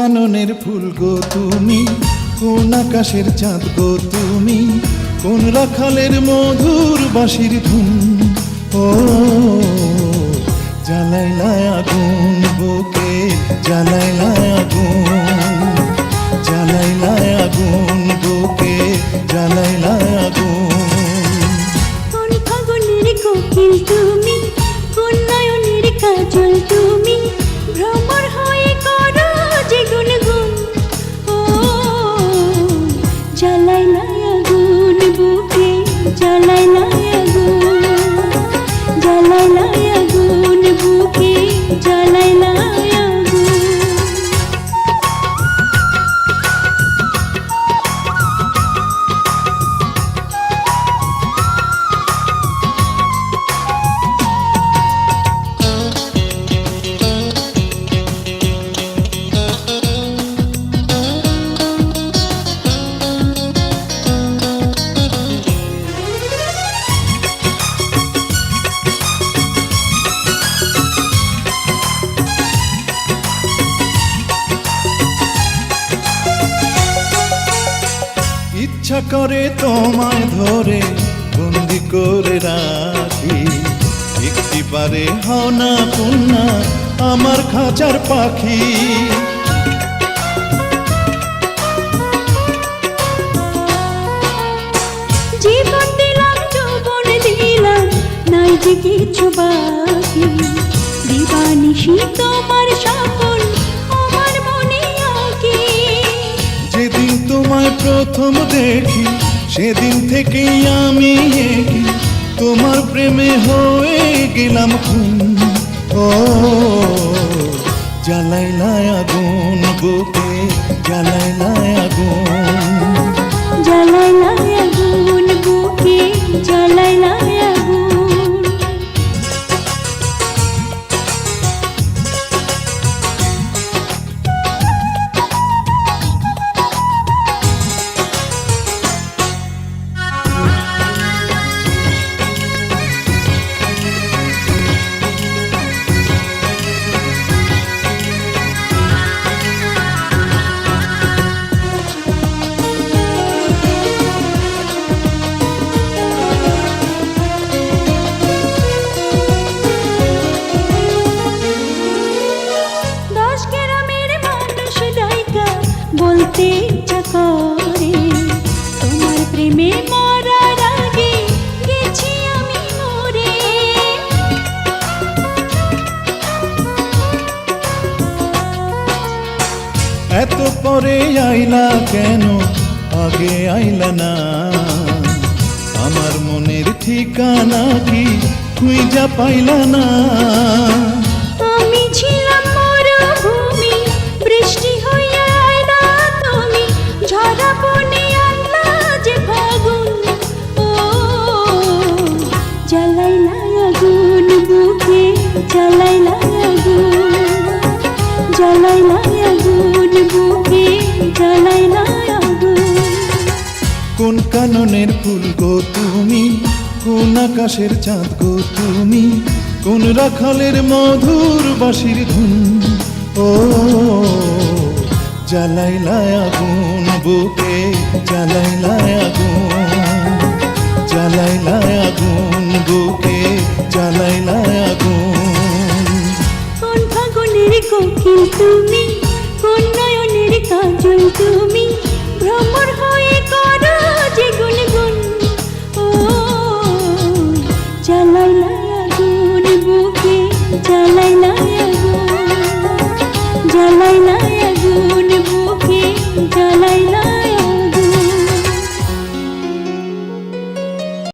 কাননের ফুল গো তুমি, কোন আকাশের চাঁদ গো তুমি, কোন রাখালের মধুর বাঁশির ধুম ও জ্বালাইলা আগুন বুকে জ্বালাইলা করে তোমায় ধরে, বন্দি করে রাখি। একটি পারে হও না কন্যা, আমার খাঁচার পাখি। জীবন দিলাম, যৌবন দিলাম, নাই যে কিছু বাকি। দিবানিশি তোমার প্রথম দেখি সেদিন থেকে আমি তোমার প্রেমে হয়ে গেলাম খুন। ও জ্বালাইলা বলতে ইচ্ছা করে। তোমার প্রেমে মরার আগে গেছি আমি মরে। এত পরে আইলা কেন? আগে আইলা না। আমার মনের ঠিকানা কি খুঁজা পাইলা না। আমি ছিলাম মরুভূমি বৃষ্টি জ্বালাইলা আগুন কোন কাননের ফুল গো তুমি? কোন আকাশের চাঁদ গো তুমি? কোন রাখালের মধুর বাঁশির ধুন? ও জ্বালাইলা আগুন বুকে জ্বালাইলা আগুন জ্বালাইলা আগুন বুকে জ্বালাইলা আগুন নয়নের কোকিল তুমি কোন নয়নের কাজল তুমি। ভ্রমর হয়ে করো যে গুন গুন ও চালাই না আগুন বুকে চালাই না আগুন। জ্বালাই না গুণ বুকে জ্বালাই